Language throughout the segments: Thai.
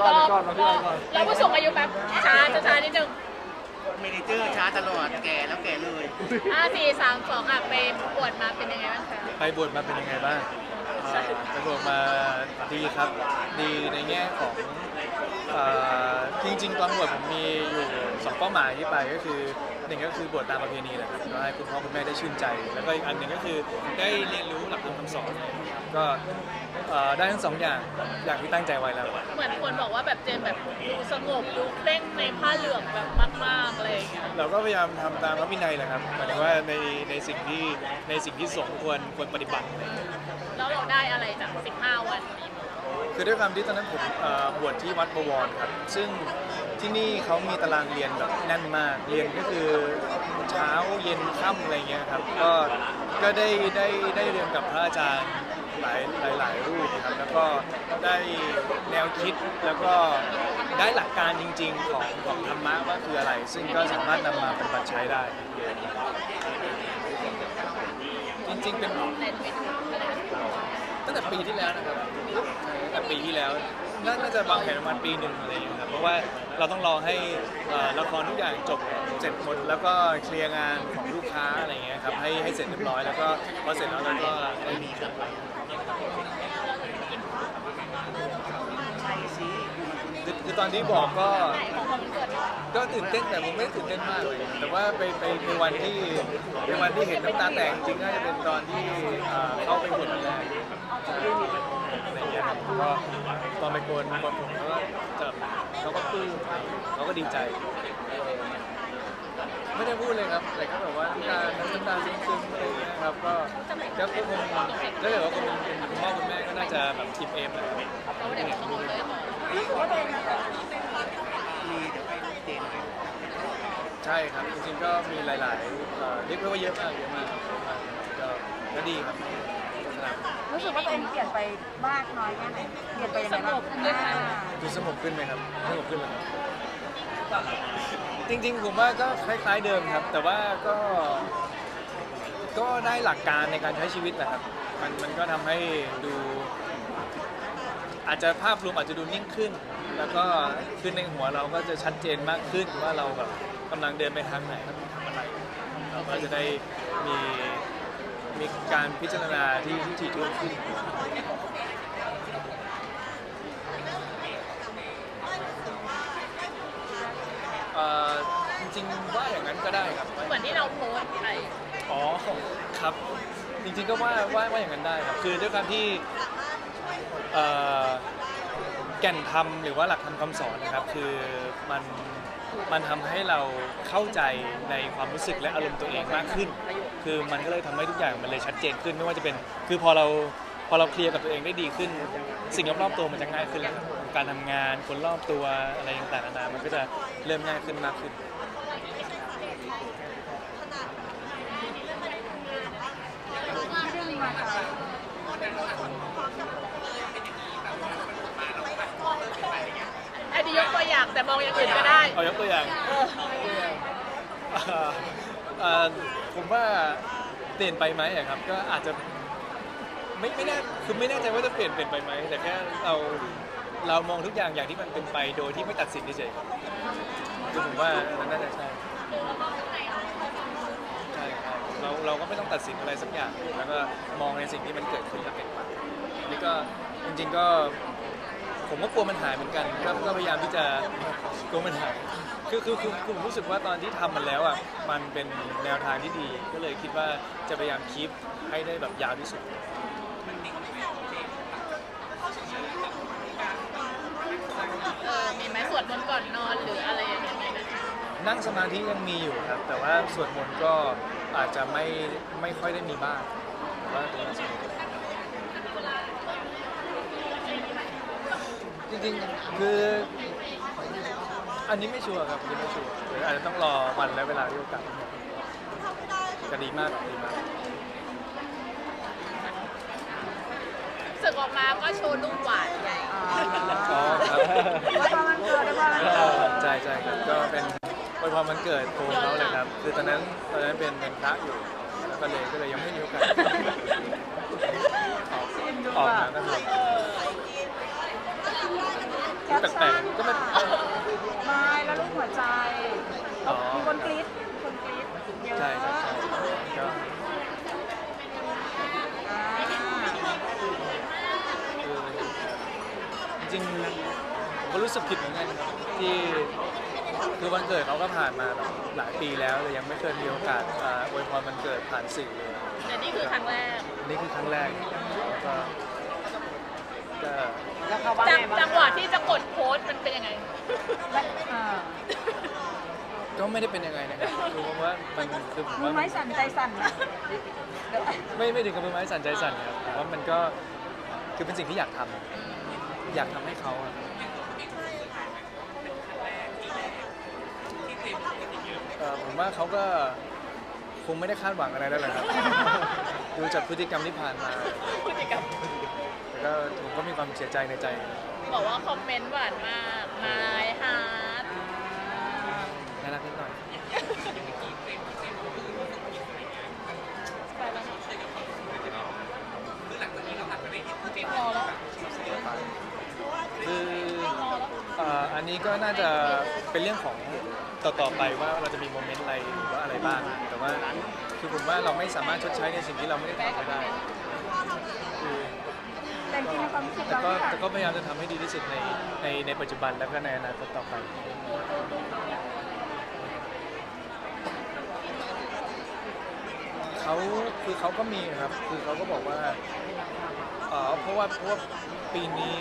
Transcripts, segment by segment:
ก่อนก่อนมาพี่ไอก่อนเราผู้สูงอายุแบบช้าช้าๆนิดนึงเมเนเจอร์ช้าตลอดแก่แล้วแก่เลยห้าสี่สามสองอะไปบวชมาเป็นยังไงบ้างคะไปบวชมาเป็นยังไงบ้างเอ่อไปบวชมาดีครับ ดีในแง่ของเอ่อจริงๆตอนบวชผมมีอยู่สองเป้าหมายที่ไปก็คือ หนึ่งก็คือบวชตามประเพณีแหละครับก็ให้คุณพ่อคุณแม่ได้ชื่นใจ แล้วก็อีกอันหนึ่งก็คือได้เรียนรู้หลักธรรมคำสอนก็เอ่อได้ทั้งสองอย่างอย่างที่ตั้งใจไว้แล้วเหมือนคนบอกว่าแบบเจนแบบดูสงบดูเคร่งในผ้าเหลืองแบบมากๆอะไรอย่างเงี้ยเราก็พยายามทำตามพระวินัยแหละครับหมายถึงว่าในในสิ่งที่ในสิ่งที่สงฆ์ควรควรปฏิบัติ แล้วเราได้อะไรจาก 15 วันนี้คือด้วยความที่ตอนนั้นผมเอ่อบวชที่วัดประวรครับ ซึ่ง ที่นี่เขามีตารางเรียนแบบแน่นมาก เรียนก็คือเช้าเย็นค่ำอะไรเงี้ยครับ ก็ ก็ได้ได้ได้เรียนกับพระอาจารย์หลายหลายหลายรูปครับ แล้วก็ได้แนวคิด แล้วก็ได้หลักการจริง ๆ ของของธรรมะว่าคืออะไร ซึ่งก็สามารถนำมาปฏิบัติใช้ได้ จริงๆเป็นตั้งแต่ปีที่แล้วนะครับตั้งแต่ปีที่แล้ว น่าจะวางแผนประมาณปีหนึ่งอะไรอย่างเงี้ยครับเพราะว่าเราต้องรอให้เอ่อละครทุกอย่างจบเสร็จหมดแล้วก็เคลียร์งานของลูกค้าอะไรอย่างเงี้ยครับให้ให้เสร็จเรียบร้อยแล้วก็พอเสร็จแล้วเราก็ได้มีครับคือคือตอนที่บอกก็ก็ตื่นเต้นแต่ผมไม่ได้ตื่นเต้นมากเลย แต่ว่าไปไปในวันที่ในวันที่เห็นน้ำตาแตกจริงๆน่าจะเป็นตอนที่เอ่อเข้าไปบวชวันแรก ใช่อะไรอย่างเงี้ยครับก็ตอนไปโกนโกนผมเขาก็จะเขาก็ปลื้มเขาก็ดีใจ ไม่ได้พูดเลยครับ แต่ก็แบบว่าน้ำตาน้ำตาซึ้งๆอะไรอย่างเงี้ยครับ ก็ก็คงถ้าเกิดว่าคนเป็นคุณพ่อคุณแม่ก็น่าจะแบบทิปเอฟแหละครับเราเด็กสงบเลยค่ะมีเดี๋ยวให้เจนไปใช่ครับ จริงๆก็มีหลายๆเอ่อเรียกได้ว่าเยอะมากเยอะมากเยอะมากก็ก็ดีครับ รู้สึกว่าตัวเองเปลี่ยนไปมากน้อยแค่ไหนเปลี่ยนไปยังไงบ้างอ่าดูสงบขึ้นไหมครับสงบขึ้นไหมครับจริงๆผมว่าก็คล้ายๆเดิมครับ แต่ว่าก็ ก็ได้หลักการในการใช้ชีวิตแหละครับ มันมันก็ทำให้ดู อาจจะภาพรวมอาจจะดูนิ่งขึ้น แล้วก็คือในหัวเราก็จะชัดเจนมากขึ้นว่าเราแบบกำลังเดินไปทางไหนทำอะไรเราก็จะได้มี มีการพิจารณาที่ที่ถี่ถ้วนขึ้น เอ่อจริงๆว่าอย่างนั้นก็ได้ครับ เหมือนที่เราโพสต์ไปอ๋อครับ จริงๆก็ว่าว่าว่าอย่างนั้นได้ครับ คือด้วยความที่เอ่อแก่นธรรมหรือว่าหลักธรรมคำสอนนะครับ คือมันมันทำให้เราเข้าใจในความรู้สึกและอารมณ์ตัวเองมากขึ้น คือมันก็เลยทำให้ทุกอย่างมันเลยชัดเจนขึ้น ไม่ว่าจะเป็นคือพอเราพอเราเคลียร์กับตัวเองได้ดีขึ้น สิ่งรอบๆตัวมันจะง่ายขึ้นแล้วครับการทำงานคนรอบตัวอะไรต่างๆนานามันก็จะเริ่มง่ายขึ้นมากขึ้นที่เรื่องมาจากอันนี้ยกตัวอย่างแต่มองอย่างอื่นก็ได้ เอายกตัวอย่างเอ่อ เอ่อผมว่าเปลี่ยนไปไหมอะครับ ก็อาจจะไม่ไม่แน่คือไม่แน่ใจว่าจะเปลี่ยนเปลี่ยนไปไหมแต่แค่เราเรามองทุกอย่างอย่างที่มันเป็นไปโดยที่ไม่ตัดสินเฉยๆคือผมว่านน่าจะใช่ใช่ครับเราเราก็ไม่ต้องตัดสินอะไรสักอย่าง แล้วก็มองในสิ่งที่มันเกิดขึ้นแล้วเป็นไปนี่ก็จริง ๆก็ ผมก็กลัวมันหายเหมือนกันก็ก็พยายามที่จะกลัวมันหาย คือคือคือคือผมรู้สึกว่าตอนที่ทำมันแล้วอะมันเป็นแนวทางที่ดี ก็เลยคิดว่าจะพยายามคีปให้ได้แบบยาวที่สุดเออมีไหมสวดมนต์ก่อนนอนหรืออะไรอย่างเงี้ยไหมนั่งสมาธิยังมีอยู่ครับ แต่ว่าสวดมนต์ก็อาจจะไม่ไม่ค่อยได้มีบ้างแต่ว่าตัวนั้นสวดมนต์จริงๆ คือ อันนี้ไม่ชัวร์ครับอันนี้ไม่ชัวร์เดี๋ยวอาจจะต้องรอวันและเวลาที่โอกาสจะดีมากดีมาก สึกออกมาก็โชว์ลูกหวานใหญ่อ่าอ๋อครับแล้วพอมันเกิดแล้วพอมันเกิด ใช่ใช่ครับก็เป็นอวยพรวันเกิดโคมเขาเลยครับคือตอนนั้นตอนนั้นเป็นเป็นพระอยู่ แล้วก็เลยก็เลยยังไม่มีโอกาสออกออกมาก็คือแปแปลกๆก็ไม่ไม่แล้วรูปหัวใจอ๋อมีคนกรี๊ดมีคนกรี๊ดเยอะใช่ใช่ใช่ก็อ่าคือจริงๆผมก็รู้สึกผิดเหมือนกันครับที่คือวันเกิดเขาก็ผ่านมาแบบหลายปีแล้วแต่ยังไม่เคยมีโอกาสอ่าอวยพรวันเกิดผ่านสื่อเลย แต่นี่คือครั้งแรก อันนี้คือครั้งแรกแล้วก็ก็ แล้วเขาว่าจังไงบ้างจังหวะที่จะกดโพสต์มันเป็นยังไง อ่าก็ไม่ได้เป็นยังไงนะครับคือผมว่ามันคือผมมือว่าไม้สั่นใจสั่นนะเดี๋ยวไม่ไม่ถึงกับมือไม้สั่นใจสั่นครับแต่ว่ามันก็คือเป็นสิ่งที่อยากทำอยากทำให้เขาอะเอ่อผมว่าเขาก็คงไม่ได้คาดหวังอะไรแล้วแหละครับ ดูจากพฤติกรรมที่ผ่านมา พฤติกรรมแต่ ก็ผมก็มีความเสียใจในใจ บอกว่าคอมเมนต์หวานมากนายฮาร์ดน่ารักนิดหน่อย ไปแล้วนะรอแล้วคือรอแล้วเอ่ออันนี้ก็น่าจะเป็นเรื่องของต่อๆไปว่าเราจะมีโมเมนต์อะไรหรือว่าอะไรบ้าง แต่ว่าคือผมว่าเราไม่สามารถชดใช้ในสิ่งที่เราไม่ได้ทำไปได้คือแต่จริงๆในความรู้สึกแต่เราก็เนี่ยแต่ก็พยายามจะทำให้ดีที่สุดในในในปัจจุบันแล้วก็ในอนาคตต่อไป เขาคือเขาก็มีครับ คือเขาก็บอกว่าเออเพราะว่าเพราะว่าปีนี้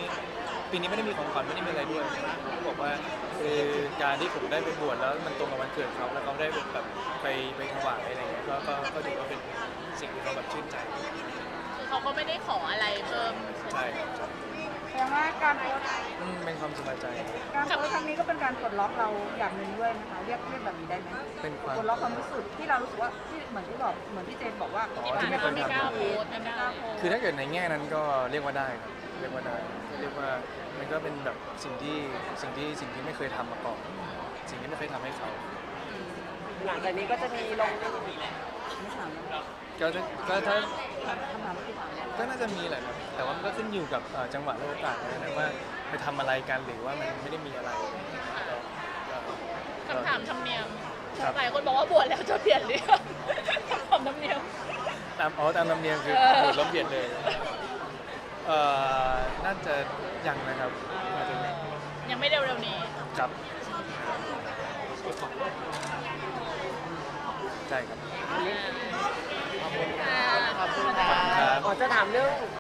ปีนี้ไม่ได้มีของขวัญไม่ได้มีอะไรด้วยเขาบอกว่าคือการที่ผมได้ไปบวชแล้วมันตรงกับวันเกิดเขาแล้วเขาได้แบบไปไปถวายอะไรเงี้ยก็ก็ก็ถือว่าเป็นสิ่งที่เขาแบบชื่นใจ คือเขาก็ไม่ได้ขออะไรเพิ่มใช่ไหม ใช่ แสดงว่าการโพสต์ อืม เป็นความสบายใจการโพสต์ครั้งนี้ก็เป็นการปลดล็อกเราอย่างหนึ่งด้วยนะคะเรียกเรียกแบบนี้ได้ไหมเป็นความ ปลดล็อกความรู้สึกที่เรารู้สึกว่าที่เหมือนที่บอกเหมือนที่เจนบอกว่าอ๋อที่ผ่านที่ไม่มาเคยไม่กล้าทำโพสต์ไม่กล้าโพสต์ คือถ้าเกิดในแง่นั้นก็เรียกว่าได้ครับเรียกว่าได้ เรียกว่ามันก็เป็นแบบสิ่งที่สิ่งที่สิ่งที่ไม่เคยทำมาก่อนสิ่งที่ไม่เคยทำให้เขาหลังจากนี้ก็จะมีลงไม่ถามก็ถ้าก็ถ้าคำถามที่ถามเนี่ยก็น่าจะมีแหละครับแต่ว่ามันก็ขึ้นอยู่กับเอ่อจังหวะและโอกาสนะว่าไป ทำอะไรกันหรือว่ามันไม่ได้มีอะไรก็ก็คำถามธรรมเนียมครับหลายคนบอกว่าบวชแล้วจะเปลี่ยนเรื่องคำถามธรรมเนียม ตามอ๋อตามธรรมเนียมคือเออหมดแล้วเปลี่ยนเลยเอ่อน่าจะยังนะครับน่าจะยังยังไม่เร็วๆนี้ ครับใช่ครับอ่าขอบคุณค่ะครับอ๋อจะถามเรื่อง